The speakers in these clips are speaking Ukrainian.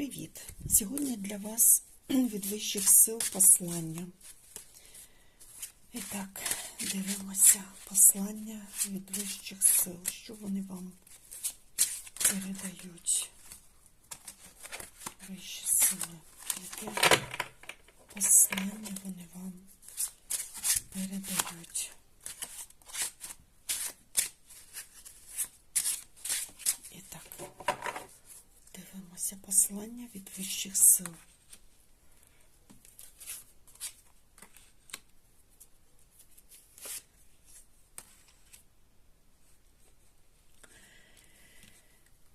Привіт! Сьогодні для вас від вищих сил послання. І так, дивимося послання від вищих сил. Що вони вам передають? Вищі сили. Яке послання вони вам передають? І так. Дивимося послання від вищих сил.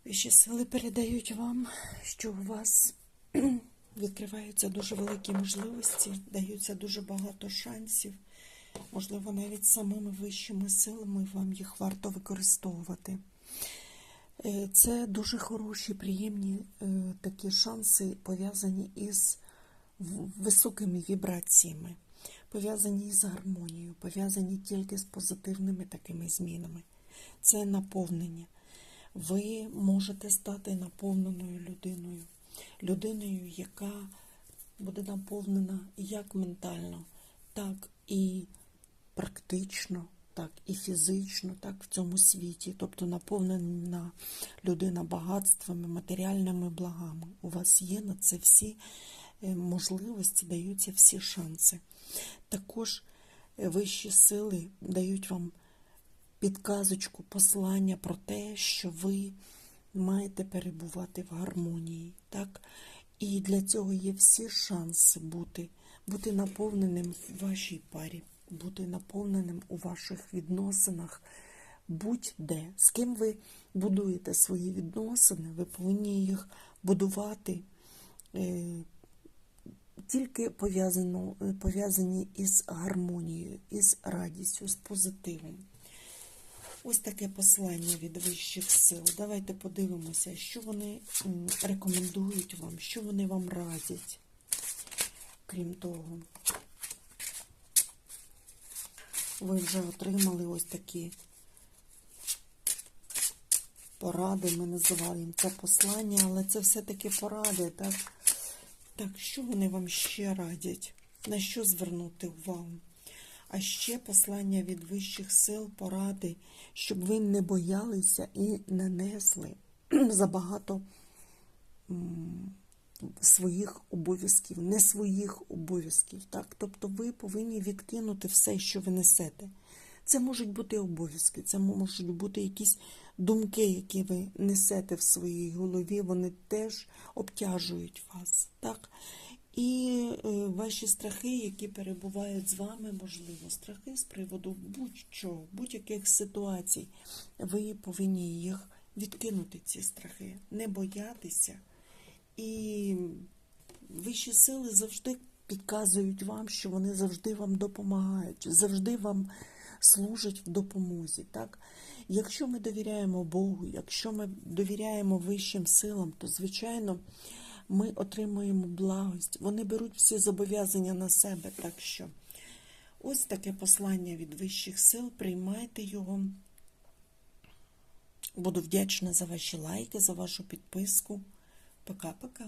Вищі сили передають вам, що у вас відкриваються дуже великі можливості, даються дуже багато шансів. Можливо, навіть самими вищими силами вам їх варто використовувати. Е, Це дуже хороші, приємні е, такі шанси, пов'язані із високими вібраціями, пов'язані з гармонією, пов'язані тільки з позитивними такими змінами. Це наповнення. Ви можете стати наповненою людиною, людиною, яка буде наповнена як ментально, так і практично, так і фізично, так в цьому світі, тобто наповнена людина багатствами, матеріальними благами. У вас є на це всі е, можливості, даються всі шанси. Також е, вищі сили дають вам підказочку, послання про те, що ви маєте перебувати в гармонії. Так? І для цього є всі шанси бути, бути наповненим в вашій парі, бути наповненим у ваших відносинах будь-де. З ким ви будуєте свої відносини, ви повинні їх будувати. е, Тільки пов'язано, пов'язані із гармонією, із радістю, з позитивом. Ось таке послання від вищих сил. Давайте подивимося, що вони рекомендують вам, що вони вам радять. Крім того, ви вже отримали ось такі поради. Ми називаємо це послання, але це все-таки поради, так? Так, що вони вам ще радять? На що звернути увагу? А ще послання від вищих сил поради, щоб ви не боялися і не несли забагато своїх обов'язків, не своїх обов'язків. Так? Тобто ви повинні відкинути все, що ви несете. Це можуть бути обов'язки, це можуть бути якісь думки, які ви несете в своїй голові, вони теж обтяжують вас. Так? І е, ваші страхи, які перебувають з вами, можливо, страхи з приводу будь-чого, будь-яких ситуацій, ви повинні їх відкинути, ці страхи, не боятися. І вищі сили завжди підказують вам, що вони завжди вам допомагають, завжди вам служать в допомозі. Так? Якщо ми довіряємо Богу, якщо ми довіряємо вищим силам, то, звичайно, ми отримуємо благость. Вони беруть всі зобов'язання на себе. Так що ось таке послання від вищих сил. Приймайте його. Буду вдячна за ваші лайки, за вашу підписку. Пока-пока.